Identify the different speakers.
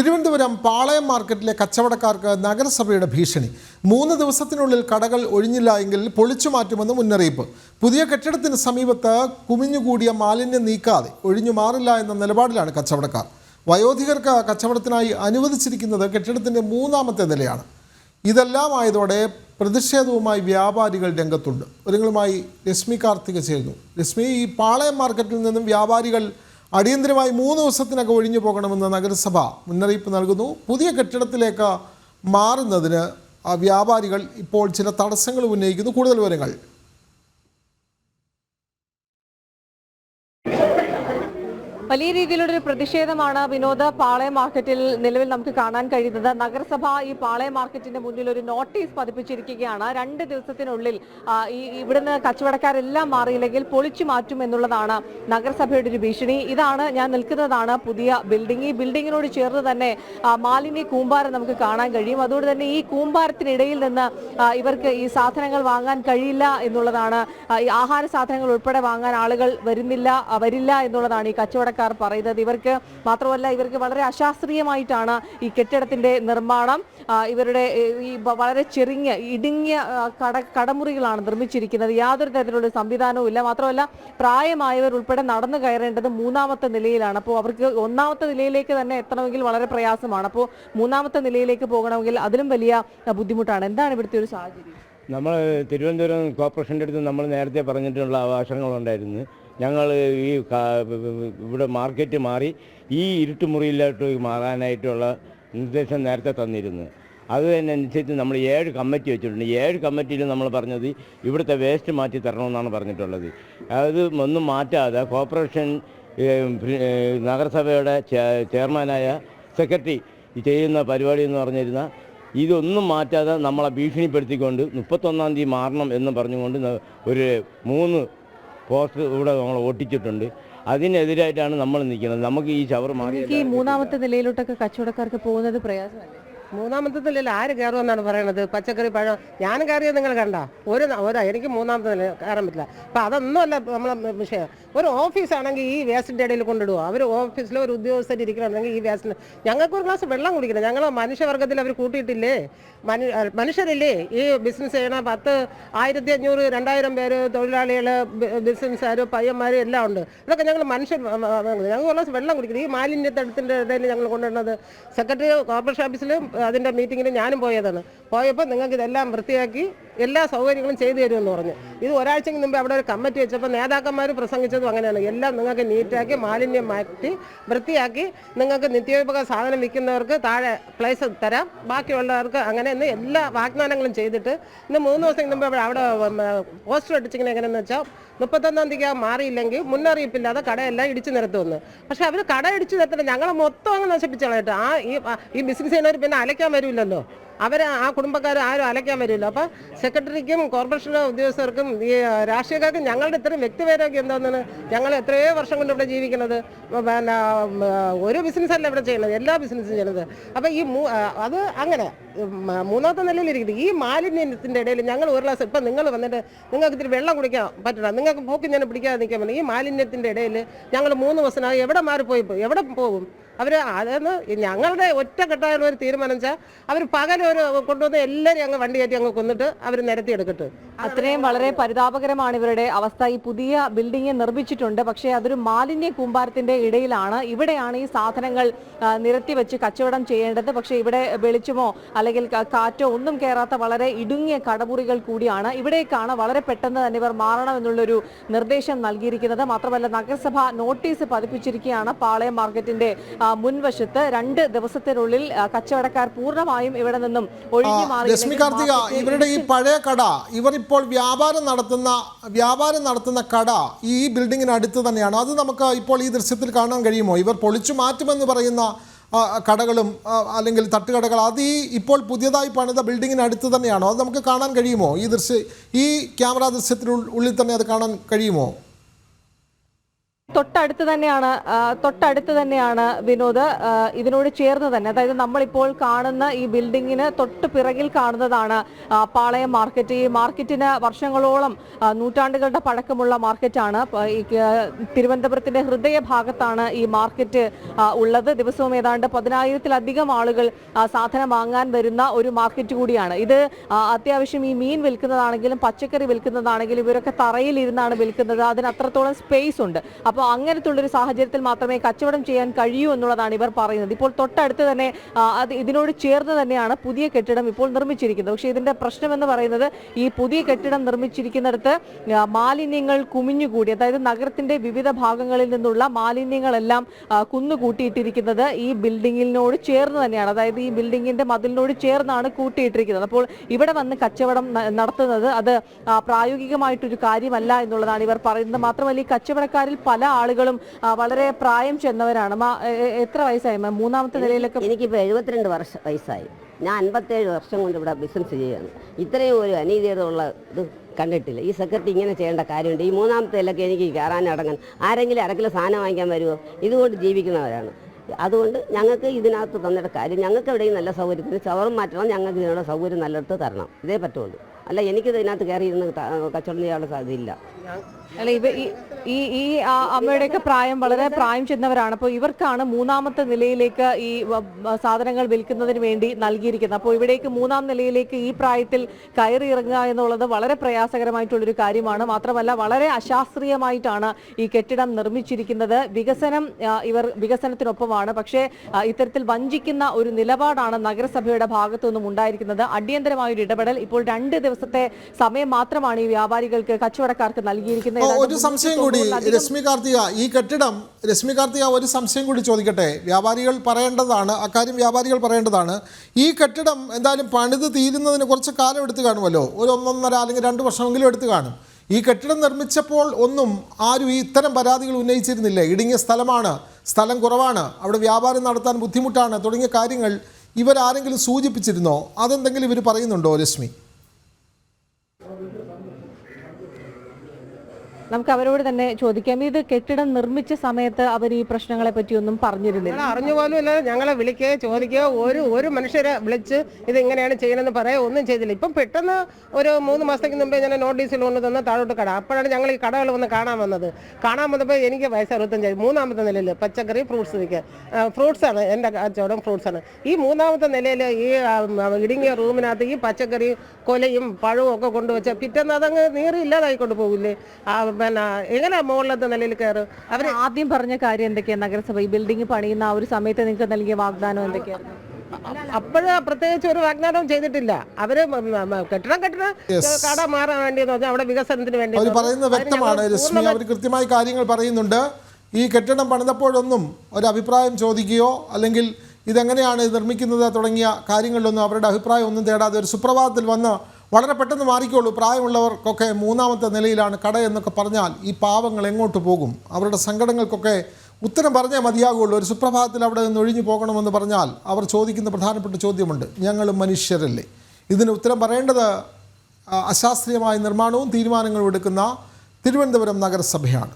Speaker 1: തിരുവനന്തപുരം പാളയം മാർക്കറ്റിലെ കച്ചവടക്കാർക്ക് നഗരസഭയുടെ ഭീഷണി. മൂന്ന് ദിവസത്തിനുള്ളിൽ കടകൾ ഒഴിഞ്ഞില്ല എങ്കിൽ പൊളിച്ചു മാറ്റുമെന്ന് മുന്നറിയിപ്പ്. പുതിയ കെട്ടിടത്തിന് സമീപത്ത് കുമിഞ്ഞുകൂടിയ മാലിന്യം നീക്കാതെ ഒഴിഞ്ഞു മാറില്ല എന്ന നിലപാടിലാണ് കച്ചവടക്കാർ. വയോധികർക്ക് കച്ചവടത്തിനായി അനുവദിച്ചിരിക്കുന്നത് കെട്ടിടത്തിന്റെ മൂന്നാമത്തെ നിലയാണ്. ഇതെല്ലാം ആയതോടെ പ്രതിഷേധവുമായി വ്യാപാരികൾ രംഗത്തുണ്ട്. ഒരുങ്ങളുമായി രശ്മി കാർത്തിക ചേരുന്നു. രശ്മി ഈ പാളയം മാർക്കറ്റിൽ നിന്നും വ്യാപാരികൾ അടിയന്തരമായി മൂന്ന് ദിവസത്തിനകം ഒഴിഞ്ഞു പോകണമെന്ന് നഗരസഭ മുന്നറിയിപ്പ് നൽകുന്നു. പുതിയ കെട്ടിടത്തിലേക്ക് മാറുന്നതിന് വ്യാപാരികൾ ഇപ്പോൾ ചില തടസ്സങ്ങൾ ഉന്നയിക്കുന്നു. കൂടുതൽ വിവരങ്ങൾ
Speaker 2: വലിയ രീതിയിലുള്ള ഒരു പ്രതിഷേധമാണ് വിനോദ പാളയ മാർക്കറ്റിൽ നിലവിൽ നമുക്ക് കാണാൻ കഴിയുന്നത്. നഗരസഭ ഈ പാളയ മാർക്കറ്റിന്റെ മുന്നിൽ ഒരു നോട്ടീസ് പതിപ്പിച്ചിരിക്കുകയാണ്. രണ്ട് ദിവസത്തിനുള്ളിൽ ഈ ഇവിടുന്ന് കച്ചവടക്കാരെല്ലാം മാറിയില്ലെങ്കിൽ പൊളിച്ചു മാറ്റും എന്നുള്ളതാണ് നഗരസഭയുടെ ഒരു ഭീഷണി. ഇതാണ് ഞാൻ നിൽക്കുന്നതാണ് പുതിയ ബിൽഡിംഗ്. ഈ ബിൽഡിങ്ങിനോട് ചേർന്ന് തന്നെ മാലിന്യ കൂമ്പാരം നമുക്ക് കാണാൻ കഴിയും. അതുകൊണ്ട് തന്നെ ഈ കൂമ്പാരത്തിനിടയിൽ നിന്ന് ഇവർക്ക് ഈ സാധനങ്ങൾ വാങ്ങാൻ കഴിയില്ല എന്നുള്ളതാണ് ഈ ആഹാര സാധനങ്ങൾ ഉൾപ്പെടെ വാങ്ങാൻ ആളുകൾ വരുന്നില്ല വരില്ല എന്നുള്ളതാണ് ഈ കച്ചവടക്കാർ പറയുന്നത് ഇവർക്ക് മാത്രമല്ല ഇവർക്ക് വളരെ അശാസ്ത്രീയമായിട്ടാണ് ഈ കെട്ടിടത്തിന്റെ നിർമ്മാണം. ഇവരുടെ ഈ വളരെ ചെറിയ ഇടുങ്ങിയ കട കടമുറികളാണ് നിർമ്മിച്ചിരിക്കുന്നത്. യാതൊരു തരത്തിലുള്ള സംവിധാനവും ഇല്ല. മാത്രമല്ല പ്രായമായവർ ഉൾപ്പെടെ നടന്നു കയറേണ്ടത് മൂന്നാമത്തെ നിലയിലാണ്. അപ്പോൾ അവർക്ക് ഒന്നാമത്തെ നിലയിലേക്ക് തന്നെ എത്തണമെങ്കിൽ വളരെ പ്രയാസമാണ്. അപ്പോൾ മൂന്നാമത്തെ നിലയിലേക്ക് പോകണമെങ്കിൽ അതിലും വലിയ ബുദ്ധിമുട്ടാണ്. എന്താണ് ഇവിടുത്തെ ഒരു സാഹചര്യം?
Speaker 3: നമ്മൾ തിരുവനന്തപുരം കോർപ്പറേഷന്റെ അടുത്ത് നമ്മൾ നേരത്തെ പറഞ്ഞിട്ടുള്ള അവകാശങ്ങളുണ്ടായിരുന്നു ഞങ്ങൾ ഈ ഇവിടെ മാർക്കറ്റ് മാറി ഈ ഇരുട്ടുമുറിയിലോട്ട് മാറാനായിട്ടുള്ള നിർദ്ദേശം നേരത്തെ തന്നിരുന്നു. അത് തന്നെ അനുസരിച്ച് നമ്മൾ ഏഴ് കമ്മിറ്റി വെച്ചിട്ടുണ്ട്. ഏഴ് കമ്മിറ്റിയിൽ നമ്മൾ പറഞ്ഞത് ഇവിടുത്തെ വേസ്റ്റ് മാറ്റി തരണമെന്നാണ് പറഞ്ഞിട്ടുള്ളത്. അത് ഒന്നും മാറ്റാതെ കോർപ്പറേഷൻ നഗരസഭയുടെ ചെയർമാനായ സെക്രട്ടറി ചെയ്യുന്ന പരിപാടി എന്ന് പറഞ്ഞിരുന്ന ഇതൊന്നും മാറ്റാതെ നമ്മളെ ഭീഷണിപ്പെടുത്തിക്കൊണ്ട് മുപ്പത്തൊന്നാം തീയതി മാറണം എന്ന് പറഞ്ഞുകൊണ്ട് ഒരു മൂന്ന് പോസ്റ്റർ ഇവിടെ നമ്മൾ ഒട്ടിച്ചിട്ടുണ്ട്. അതിനെതിരായിട്ടാണ് നമ്മൾ നിൽക്കുന്നത്. നമുക്ക് ഈ ഷവർ മാറി
Speaker 2: ഈ മൂന്നാമത്തെ നിലയിലോട്ടൊക്കെ കച്ചവടക്കാർക്ക് പോകുന്നത് പ്രയാസമല്ലേ?
Speaker 4: മൂന്നാമത്തെ നിലയിൽ ആര് കയറുമെന്നാണ് പറയണത്? പച്ചക്കറി പഴം. ഞാൻ കയറിയത് നിങ്ങൾ കണ്ട? ഒരു ഒരാ എനിക്ക് മൂന്നാമത്തെ നില കയറാൻ പറ്റില്ല. അപ്പം അതൊന്നുമല്ല നമ്മളെ വിഷയം. ഒരു ഓഫീസാണെങ്കിൽ ഈ വേസ്റ്റിന്റെ ഇടയിൽ കൊണ്ടിടുവോ? അവർ ഓഫീസിൽ ഒരു ഉദ്യോഗസ്ഥർ ഇരിക്കണമെന്നുണ്ടെങ്കിൽ ഈ വേസ്റ്റിന് ഞങ്ങൾക്ക് ഒരു ഗ്ലാസ് വെള്ളം കുടിക്കണം. ഞങ്ങൾ മനുഷ്യവർഗത്തിൽ അവർ കൂട്ടിയിട്ടില്ലേ? മനു മനുഷ്യരില്ലേ? ഈ ബിസിനസ് ചെയ്യണ പത്ത് ആയിരത്തി അഞ്ഞൂറ് രണ്ടായിരം പേര് തൊഴിലാളികൾ ബിസിനസ്സുകാർ പയ്യന്മാർ എല്ലാം ഉണ്ട്. ഇതൊക്കെ ഞങ്ങൾ മനുഷ്യർ ഞങ്ങൾ ഒരു ഗ്ലാസ് വെള്ളം കുടിക്കണം. ഈ മാലിന്യത്തടത്തിന്റെ ഇടയിൽ ഞങ്ങൾ കൊണ്ടുവരുന്നത് സെക്രട്ടറി കോർപ്പറേഷൻ ഓഫീസിലും അതിന്റെ മീറ്റിങ്ങിന് ഞാനും പോയതാണ്. പോയപ്പോൾ നിങ്ങൾക്ക് ഇതെല്ലാം വൃത്തിയാക്കി എല്ലാ സൗകര്യങ്ങളും ചെയ്തു തരുമെന്ന് പറഞ്ഞു. ഇത് ഒരാഴ്ചയ്ക്ക് മുമ്പ് അവിടെ ഒരു കമ്മിറ്റി വെച്ചപ്പോൾ നേതാക്കന്മാർ പ്രസംഗിച്ചതും അങ്ങനെയാണ്. എല്ലാം നിങ്ങൾക്ക് നീറ്റാക്കി മാലിന്യം മാറ്റി വൃത്തിയാക്കി നിങ്ങൾക്ക് നിത്യോപയോഗ സാധനം വിൽക്കുന്നവർക്ക് താഴെ പ്ലേസ് തരാം. ബാക്കിയുള്ളവർക്ക് അങ്ങനെ എന്ന് എല്ലാ വാഗ്ദാനങ്ങളും ചെയ്തിട്ട് ഇന്ന് മൂന്ന് ദിവസം മുമ്പ് അവിടെ അവിടെ പോസ്റ്റർ അടിച്ചിങ്ങനെ എങ്ങനെയെന്ന് വെച്ചാൽ മുപ്പത്തൊന്നാം തീയതി മാറിയില്ലെങ്കിൽ മുന്നറിയിപ്പില്ലാതെ കടയെല്ലാം ഇടിച്ചു നിരത്തുമെന്ന്. പക്ഷെ അവർ കട ഇടിച്ചു നിരത്തില്ല ഞങ്ങളെ മൊത്തം അങ്ങ് നശിപ്പിച്ചു ആ ഈ ബിസിനസ് ചെയ്യുന്നവർ പിന്നെ അലയ്ക്കാൻ വരില്ലല്ലോ. അവർ ആ കുടുംബക്കാർ ആരും അലയ്ക്കാൻ വരില്ല. അപ്പം സെക്രട്ടറിക്കും കോർപ്പറേഷൻ ഉദ്യോഗസ്ഥർക്കും ഈ രാഷ്ട്രീയക്കാർക്കും ഞങ്ങളുടെ ഇത്രയും വ്യക്തിപേരൊക്കെ എന്താണെന്ന് ഞങ്ങൾ എത്രയോ വർഷം കൊണ്ട് ഇവിടെ ജീവിക്കുന്നത്. പിന്നെ ഒരു ബിസിനസ്സല്ല ഇവിടെ ചെയ്യുന്നത് എല്ലാ ബിസിനസ്സും ചെയ്യുന്നത്. അപ്പോൾ ഈ അത് അങ്ങനെ മൂന്നാമത്തെ നിലയിലിരിക്കുന്നത് ഈ മാലിന്യത്തിന്റെ ഇടയിൽ ഞങ്ങൾ ഒരു ഗ്ലാസ് ഇപ്പം നിങ്ങൾ വന്നിട്ട് നിങ്ങൾക്ക് ഇത്തിരി വെള്ളം കുടിക്കാൻ പറ്റണം? നിങ്ങൾക്ക് പോക്കി ഞാൻ പിടിക്കാതെ നിൽക്കാൻ പറ്റും ഈ മാലിന്യത്തിന്റെ ഇടയിൽ ഞങ്ങൾ മൂന്ന് ദിവസം എവിടെ മാറിപ്പോയി? എവിടെ പോകും? അവർ അതെന്ന് ഞങ്ങളുടെ ഒറ്റ ഒറ്റക്കെട്ടായുള്ള ഒരു തീരുമാനം വെച്ചാൽ അവർ പകലൊരു കൊണ്ടുവന്ന് എല്ലാവരും അങ്ങ് വണ്ടി കയറ്റി അങ്ങ് കൊന്നിട്ട് അവർ നിരത്തി എടുക്കട്ടെ.
Speaker 2: അത്രയും വളരെ പരിതാപകരമാണ് ഇവരുടെ അവസ്ഥ. ഈ പുതിയ ബിൽഡിംഗ് നിർമ്മിച്ചിട്ടുണ്ട്. പക്ഷേ അതൊരു മാലിന്യ കൂമ്പാരത്തിന്റെ ഇടയിലാണ്. ഇവിടെയാണ് ഈ സാധനങ്ങൾ നിരത്തി വെച്ച് കച്ചവടം ചെയ്യേണ്ടത്. പക്ഷേ ഇവിടെ വെളിച്ചമോ അല്ലെങ്കിൽ കാറ്റോ ഒന്നും കയറാത്ത വളരെ ഇടുങ്ങിയ കടമുറികൾ കൂടിയാണ്. ഇവിടേക്കാണ് വളരെ പെട്ടെന്ന് തന്നെ ഇവർ മാറണമെന്നുള്ളൊരു നിർദ്ദേശം നൽകിയിരിക്കുന്നത്. മാത്രമല്ല നഗരസഭ നോട്ടീസ് പതിപ്പിച്ചിരിക്കുകയാണ് പാളയം മാർക്കറ്റിന്റെ മുൻവശത്ത് രണ്ട് ദിവസത്തിനുള്ളിൽ കച്ചവടക്കാർ പൂർണമായും ഇവിടെ നിന്നും ഒഴിഞ്ഞു മാറി
Speaker 1: കാർത്തിക ഇവരുടെ ഈ പഴയ കട ഇവർ ഇപ്പോൾ വ്യാപാരം നടത്തുന്ന വ്യാപാരം നടത്തുന്ന കട ഈ ബിൽഡിങ്ങിന് അടുത്ത് തന്നെയാണ്. അത് നമുക്ക് ഇപ്പോൾ ഈ ദൃശ്യത്തിൽ കാണാൻ കഴിയുമോ? ഇവർ പൊളിച്ചു മാറ്റുമെന്ന് പറയുന്ന കടകളും അല്ലെങ്കിൽ തട്ടുകടകൾ അത് ഈ ഇപ്പോൾ പുതിയതായി പണിത ബിൽഡിങ്ങിന് അടുത്ത് തന്നെയാണോ? അത് നമുക്ക് കാണാൻ കഴിയുമോ? ഈ ദൃശ്യ ഈ ക്യാമറ ദൃശ്യത്തിനുള്ളിൽ തന്നെ അത് കാണാൻ കഴിയുമോ?
Speaker 2: തൊട്ടടുത്ത് തന്നെയാണ് തൊട്ടടുത്ത് തന്നെയാണ് വിനോദ് ഇതിനോട് ചേർന്ന് തന്നെ. അതായത് നമ്മളിപ്പോൾ കാണുന്ന ഈ ബിൽഡിങ്ങിന് തൊട്ട് പിറകിൽ കാണുന്നതാണ് പാളയം മാർക്കറ്റ്. ഈ മാർക്കറ്റിന് വർഷങ്ങളോളം നൂറ്റാണ്ടുകളുടെ പഴക്കമുള്ള മാർക്കറ്റാണ്. തിരുവനന്തപുരത്തിന്റെ ഹൃദയഭാഗത്താണ് ഈ മാർക്കറ്റ് ഉള്ളത്. ദിവസവും ഏതാണ്ട് പതിനായിരത്തിലധികം ആളുകൾ സാധനം വാങ്ങാൻ വരുന്ന ഒരു മാർക്കറ്റ് കൂടിയാണ്. ഇത് അത്യാവശ്യം ഈ മീൻ വിൽക്കുന്നതാണെങ്കിലും പച്ചക്കറി വിൽക്കുന്നതാണെങ്കിലും ഇവരൊക്കെ തറയിൽ ഇരുന്നാണ് വിൽക്കുന്നത്. അതിന് അത്രത്തോളം സ്പേസ് ഉണ്ട്. അങ്ങനത്തുള്ള ഒരു സാഹചര്യത്തിൽ മാത്രമേ കച്ചവടം ചെയ്യാൻ കഴിയൂ എന്നുള്ളതാണ് ഇവർ പറയുന്നത്. ഇപ്പോൾ തൊട്ടടുത്ത് തന്നെ അത് ഇതിനോട് ചേർന്ന് തന്നെയാണ് പുതിയ കെട്ടിടം ഇപ്പോൾ നിർമ്മിച്ചിരിക്കുന്നത്. പക്ഷേ ഇതിന്റെ പ്രശ്നം എന്ന് പറയുന്നത് ഈ പുതിയ കെട്ടിടം നിർമ്മിച്ചിരിക്കുന്നിടത്ത് മാലിന്യങ്ങൾ കുമിഞ്ഞുകൂടി അതായത് നഗരത്തിന്റെ വിവിധ ഭാഗങ്ങളിൽ നിന്നുള്ള മാലിന്യങ്ങളെല്ലാം കുന്നുകൂട്ടിയിട്ടിരിക്കുന്നത് ഈ ബിൽഡിങ്ങിനോട് ചേർന്ന് തന്നെയാണ്. അതായത് ഈ ബിൽഡിങ്ങിന്റെ മതിലിനോട് ചേർന്നാണ് കൂട്ടിയിട്ടിരിക്കുന്നത്. അപ്പോൾ ഇവിടെ വന്ന് കച്ചവടം നടത്തുന്നത് അത് പ്രായോഗികമായിട്ടൊരു കാര്യമല്ല എന്നുള്ളതാണ് ഇവർ പറയുന്നത്. മാത്രമല്ല ഈ കച്ചവടക്കാരിൽ പല ആളുകളും വളരെ പ്രായം ചെന്നവരാണ്. എത്ര വയസ്സായി മൂന്നാമത്തെ നിലയിലൊക്കെ
Speaker 5: എനിക്കിപ്പോൾ എഴുപത്തിരണ്ട് വർഷ വയസ്സായി. ഞാൻ അൻപത്തേഴ് വർഷം കൊണ്ട് ഇവിടെ ബിസിനസ് ചെയ്യുകയാണ്. ഇത്രയും ഒരു അനീതിയുള്ള ഇത് കണ്ടിട്ടില്ല. ഈ സെക്രട്ടറി ഇങ്ങനെ ചെയ്യേണ്ട കാര്യമുണ്ട്. ഈ മൂന്നാമത്തെ നിലയ്ക്ക് എനിക്ക് കയറാൻ അടങ്ങാൻ. ആരെങ്കിലും അരക്കിലോ സാധനം വാങ്ങിക്കാൻ വരുമോ ഇതുകൊണ്ട് ജീവിക്കുന്നവരാണ്. അതുകൊണ്ട് ഞങ്ങൾക്ക് ഇതിനകത്ത് തന്നിട്ട് കാര്യം ഞങ്ങൾക്ക് എവിടെയും നല്ല സൗകര്യത്തിന് ചവറും മാറ്റണം ഞങ്ങൾക്ക് ഇതിനുള്ള സൗകര്യം നല്ലയിടത്ത് തരണം. ഇതേ പറ്റുള്ളൂ. അല്ല എനിക്കിത് ഇതിനകത്ത് കയറി ഇരുന്ന് ത- കച്ചവടം ചെയ്യാനുള്ള സാധ്യതയില്ല
Speaker 2: അല്ല ഇവ ഈ- ഈ അമ്മയുടെയൊക്കെ പ്രായം വളരെ പ്രായം ചെന്നവരാണ്. അപ്പോൾ ഇവർക്കാണ് മൂന്നാമത്തെ നിലയിലേക്ക് ഈ സാധനങ്ങൾ വിൽക്കുന്നതിന് വേണ്ടി നൽകിയിരിക്കുന്നത്. അപ്പോൾ ഇവിടേക്ക് മൂന്നാം നിലയിലേക്ക് ഈ പ്രായത്തിൽ കയറി ഇറങ്ങുക എന്നുള്ളത് വളരെ പ്രയാസകരമായിട്ടുള്ളൊരു കാര്യമാണ്. മാത്രമല്ല വളരെ അശാസ്ത്രീയമായിട്ടാണ് ഈ കെട്ടിടം നിർമ്മിച്ചിരിക്കുന്നത്. വികസനം ഇവർ വികസനത്തിനൊപ്പമാണ്. പക്ഷേ ഇത്തരത്തിൽ വഞ്ചിക്കുന്ന ഒരു നിലപാടാണ് നഗരസഭയുടെ ഭാഗത്തു നിന്നും ഉണ്ടായിരിക്കുന്നത്. അടിയന്തരമായ ഒരു ഇടപെടൽ. ഇപ്പോൾ രണ്ട് ദിവസത്തെ സമയം മാത്രമാണ് ഈ വ്യാപാരികൾക്ക് കച്ചവടക്കാർക്ക് നൽകിയിരിക്കുന്നത്.
Speaker 1: ഒരു സംശയം കൂടി രശ്മി കാർത്തിക ഈ കെട്ടിടം രശ്മി കാർത്തിക ഒരു സംശയം കൂടി ചോദിക്കട്ടെ. വ്യാപാരികൾ പറയേണ്ടതാണ് അക്കാര്യം വ്യാപാരികൾ പറയേണ്ടതാണ്. ഈ കെട്ടിടം എന്തായാലും പണിത് തീരുന്നതിന് കുറച്ച് കാലം എടുത്ത് കാണുമല്ലോ? ഒരു ഒന്നൊന്നര അല്ലെങ്കിൽ രണ്ട് വർഷമെങ്കിലും എടുത്ത് കാണും. ഈ കെട്ടിടം നിർമ്മിച്ചപ്പോൾ ഒന്നും ആരും ഈ ഇത്തരം പരാതികൾ ഉന്നയിച്ചിരുന്നില്ല. ഇടുങ്ങിയ സ്ഥലമാണ് സ്ഥലം കുറവാണ് അവിടെ വ്യാപാരം നടത്താൻ ബുദ്ധിമുട്ടാണ് തുടങ്ങിയ കാര്യങ്ങൾ ഇവരാരെങ്കിലും സൂചിപ്പിച്ചിരുന്നോ? അതെന്തെങ്കിലും ഇവർ പറയുന്നുണ്ടോ രശ്മി?
Speaker 2: നമുക്ക് അവരോട് തന്നെ ചോദിക്കാം. ഇത് കെട്ടിടം നിർമ്മിച്ച സമയത്ത് അവർ ഈ പ്രശ്നങ്ങളെ പറ്റിയൊന്നും പറഞ്ഞിരുന്നില്ല
Speaker 4: അറിഞ്ഞു പോലും ഞങ്ങളെ വിളിക്കുകയോ ചോദിക്കുകയോ ഒരു ഒരു മനുഷ്യരെ വിളിച്ച് ഇത് എങ്ങനെയാണ് ചെയ്യണമെന്ന് പറയുക ഒന്നും ചെയ്തില്ല. ഇപ്പം പെട്ടെന്ന് ഒരു മൂന്ന് മാസത്തേക്ക് മുമ്പേ ഞാൻ നോട്ടീസിൽ കൊണ്ട് തന്ന താഴോട്ട് കട. അപ്പോഴാണ് ഞങ്ങൾ ഈ കടകൾ വന്ന് കാണാൻ വന്നത്. കാണാൻ വന്നപ്പോൾ എനിക്ക് വയസ്സ് അറുപത്തഞ്ചായി. മൂന്നാമത്തെ നിലയിൽ പച്ചക്കറി ഫ്രൂട്ട്സ് വിൽക്കുക ഫ്രൂട്ട്സ് ആണ് എന്റെ കച്ചവടം ഫ്രൂട്ട്സ് ആണ്. ഈ മൂന്നാമത്തെ നിലയിൽ ഈ ഇടുങ്ങിയ റൂമിനകത്ത് ഈ പച്ചക്കറി കൊലയും പഴവും ഒക്കെ കൊണ്ടുവച്ച പിറ്റേന്ന് അതങ്ങ് നീറി ഇല്ലാതായിക്കൊണ്ട് പോകില്ലേ ആ, പിന്നെ എങ്ങനെ മുകളിലത്തെ നിലയിൽ കയറും?
Speaker 2: അവർ ആദ്യം പറഞ്ഞ കാര്യം എന്തൊക്കെയാണ് നഗരസഭ ഈ ബിൽഡിംഗ് പണിയുന്ന ആ ഒരു സമയത്ത് നിങ്ങൾക്ക് നൽകിയ വാഗ്ദാനം എന്തൊക്കെയായിരുന്നു?
Speaker 4: അപ്പോഴ് പ്രത്യേകിച്ച് ഒരു വാഗ്ദാനവും ചെയ്തിട്ടില്ല. അവർ കെട്ടിടം കെട്ടിടം കട മാറാൻ വേണ്ടി അവിടെ വികസനത്തിന് വേണ്ടി
Speaker 1: അവർ പറയുന്നത് വ്യക്തമാണ്. രശ്മി അവർ കൃത്യമായി കാര്യങ്ങൾ പറയുന്നുണ്ട്. ഈ കെട്ടിടം പണിതപ്പോഴൊന്നും ഒരു അഭിപ്രായം ചോദിക്കുകയോ അല്ലെങ്കിൽ ഇതെങ്ങനെയാണ് നിർമ്മിക്കുന്നത് തുടങ്ങിയ കാര്യങ്ങളിലൊന്നും അവരുടെ അഭിപ്രായം ഒന്നും തേടാതെ ഒരു സുപ്രഭാതത്തിൽ വന്ന് വളരെ പെട്ടെന്ന് മാറിക്കോളൂ. പ്രായമുള്ളവർക്കൊക്കെ മൂന്നാമത്തെ നിലയിലാണ് കട എന്നൊക്കെ പറഞ്ഞാൽ ഈ പാവങ്ങൾ എങ്ങോട്ട് പോകും? അവരുടെ സങ്കടങ്ങൾക്കൊക്കെ ഉത്തരം പറഞ്ഞേ മതിയാകുള്ളൂ. ഒരു സുപ്രഭാതത്തിൽ അവിടെ നിന്ന് ഒഴിഞ്ഞു പോകണമെന്ന് പറഞ്ഞാൽ അവർ ചോദിക്കുന്ന പ്രധാനപ്പെട്ട ചോദ്യമുണ്ട്. ഞങ്ങൾ മനുഷ്യരല്ലേ? ഇതിന് ഉത്തരം പറയേണ്ടത് അശാസ്ത്രീയമായ നിർമ്മാണവും തീരുമാനങ്ങളും എടുക്കുന്ന തിരുവനന്തപുരം നഗരസഭയാണ്.